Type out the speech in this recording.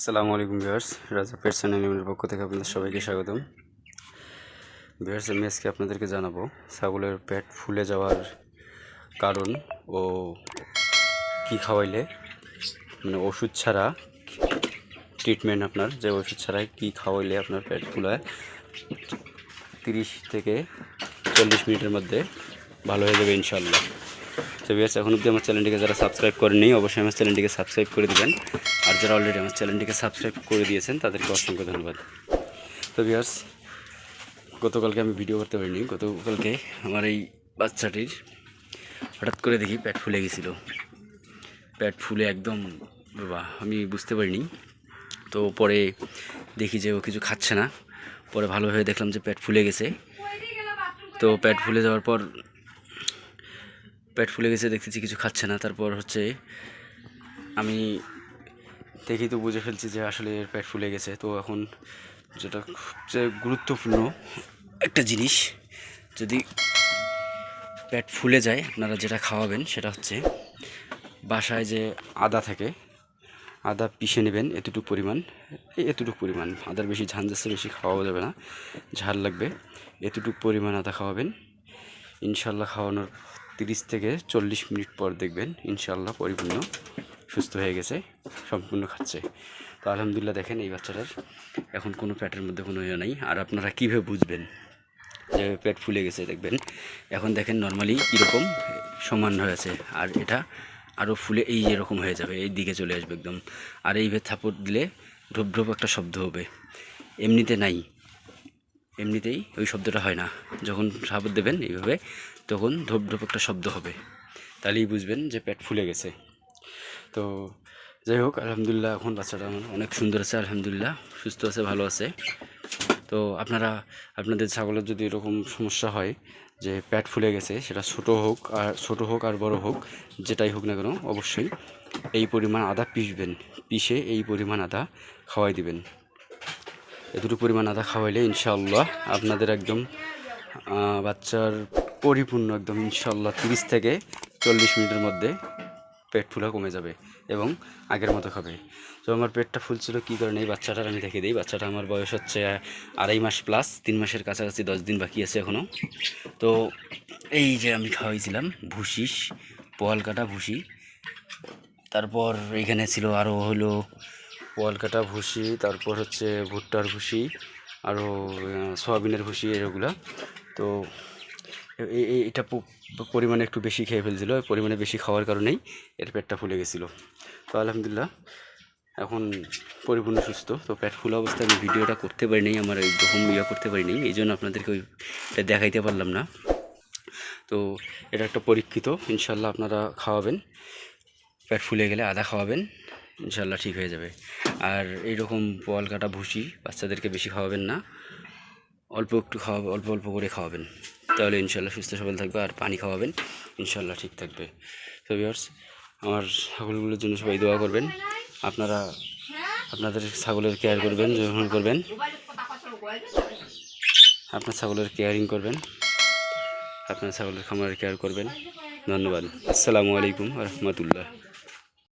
আসসালামু আলাইকুম ভিউয়ার্স, রাজা পেটস অ্যানিমেলের পক্ষ থেকে আপনাদের সবাইকে স্বাগতম। ভিউয়ার্স, আমি আজকে আপনাদেরকে জানাব ছাগলের পেট ফুলে যাওয়ার কারণ ও কি খাওয়াইলে মানে ওষুধ ছাড়া ট্রিটমেন্ট আপনার, যে ওষুধ ছাড়া কি খাওয়াইলে আপনার পেট ফুলায়, তিরিশ থেকে চল্লিশ মিনিটের মধ্যে ভালো হয়ে যাবে ইনশাল্লাহ তো ভিউয়ার্স, এখন অবধি আমার চ্যানেলটিকে যারা সাবস্ক্রাইব করেননি, অবশ্যই আমার চ্যানেলটিকে সাবস্ক্রাইব করে দেবেন। আর যারা অলরেডি আমার চ্যানেলটিকে সাবস্ক্রাইব করে দিয়েছেন, তাদেরকে অসংখ্য ধন্যবাদ। তো ভিউয়ার্স, গতকালকে আমি ভিডিও করতে পারিনি। গতকালকে আমার এই বাচ্চাটির হঠাৎ করে দেখি পেট ফুলে গেছিল। পেট ফুলে একদম, বাবা, আমি বুঝতে পারিনি। তো পরে দেখি যে ও কিছু খাচ্ছে না। পরে ভালোভাবে দেখলাম যে পেট ফুলে গেছে। তো পেট ফুলে যাওয়ার পর পেট ফুলে গেছে, দেখতেছি কিছু খাচ্ছে না। তারপর হচ্ছে আমি দেখি তো বুঝে ফেলছি যে আসলে এর পেট ফুলে গেছে। তো এখন যেটা সবচেয়ে গুরুত্বপূর্ণ একটা জিনিস, যদি পেট ফুলে যায়, আপনারা যেটা খাওয়াবেন সেটা হচ্ছে বাসায় যে আদা থাকে, আদা পিষে নেবেন এতটুকু পরিমাণ। এতটুকু পরিমাণ, আদার বেশি ঝাল যাচ্ছে বেশি খাওয়া যাবে না, ঝাল লাগবে। এতটুকু পরিমাণ আদা খাওয়াবেন। ইনশাল্লাহ খাওয়ানোর তিরিশ থেকে চল্লিশ মিনিট পর দেখবেন ইনশাল্লাহ পরিপূর্ণ সুস্থ হয়ে গেছে, সম্পূর্ণ খাচ্ছে। তো আলহামদুলিল্লাহ দেখেন এই বাচ্চাটার এখন কোনো পেটের মধ্যে কোনো ইয়ে নেই। আর আপনারা কীভাবে বুঝবেন যে পেট ফুলে গেছে দেখবেন। এখন দেখেন নর্মালি কীরকম সমান হয়েছে আর এটা আরও ফুলে এই এরকম হয়ে যাবে, এই দিকে চলে আসবে একদম। আর এইভাবে থাপড় দিলে ঢোপ ঢোপ একটা শব্দ হবে। এমনিতে নাই। এমনিতেই ওই শব্দটা হয় না। যখন সাবর দেবেন এইভাবে, তখন ধপ ধপ একটা শব্দ হবে। তাহলেই বুঝবেন যে পেট ফুলে গেছে। তো যাই হোক, আলহামদুলিল্লাহ এখন বাচ্চাটা আমার অনেক সুন্দর আছে, আলহামদুলিল্লাহ। সুস্থ আছে, ভালো আছে। তো আপনারা, আপনাদের ছাগলের যদি এরকম সমস্যা হয় যে পেট ফুলে গেছে, সেটা ছোট হোক আর, ছোট হোক আর বড় হোক, যেটাই হোক না কেন, অবশ্যই এই পরিমাণ আদা পিষবেন। পিষে এই পরিমাণ আদা খাওয়াই দিবেন। এতটুকু পরিমাণ আদা খাওয়াইলে ইনশাআল্লাহ আপনাদের একদম বাচ্চার পরিপূর্ণ একদম ইনশাআল্লাহ তিরিশ থেকে চল্লিশ মিনিটের মধ্যে পেট ফুলা কমে যাবে এবং আগের মতো খাবে। তো আমার পেটটা ফুলছিল কী কারণে? এই বাচ্চাটার আমি দেখে দিই। বাচ্চাটা আমার বয়স হচ্ছে আড়াই মাস প্লাস তিন মাসের কাছাকাছি দশ দিন বাকি আছে এখনও তো এই যে আমি খাওয়াইছিলাম ভুসিস, পোয়াল কাটা ভুসি, তারপর এখানে ছিল আরও হলো পোয়াল কাটা ভুসি, তারপর হচ্ছে ভুট্টার ভুসি আরও সয়াবিনের ভুসি, এগুলা। তো এটা পরিমাণে একটু বেশি খেয়ে ফেলছিল পরিমাণে বেশি খাওয়ার কারণেই এর পেটটা ফুলে গেছিল। তো আলহামদুলিল্লাহ, এখন পরিপূর্ণ সুস্থ। তো পেট ফুলা অবস্থায় আমি ভিডিওটা করতে পারিনি, আমার এই রকম ইয়া করতে পারিনি, এই জন্য আপনাদেরকে ওই দেখাইতে পারলাম না। তো এটা একটা পরীক্ষিত ইনশাল্লাহ আপনারা খাওয়াবেন, পেট ফুলে গেলে আদা খাওয়াবেন। ইনশাল্লাহ ঠিক হয়ে যাবে। আর এইরকম পোয়াল কাটা ভুসি বাচ্চাদেরকে বেশি খাওয়াবেন না। অল্প একটু খাওয়াবে, অল্প অল্প করে খাওয়াবেন। তাহলে ইনশাল্লাহ সুস্থ সবল থাকবে আর পানি খাওয়াবেন ইনশাল্লাহ ঠিক থাকবে। তো ভিউয়ার্স আমার ছাগলগুলোর জন্য সবাই দোয়া করবেন। আপনারা, আপনাদের ছাগলের কেয়ার করবেন যখন করবেন। আপনার ছাগলের কেয়ারিং করবেন। আপনার ছাগলের খামারের কেয়ার করবেন। ধন্যবাদ। আসসালামু আলাইকুম রহমতুল্লাহ।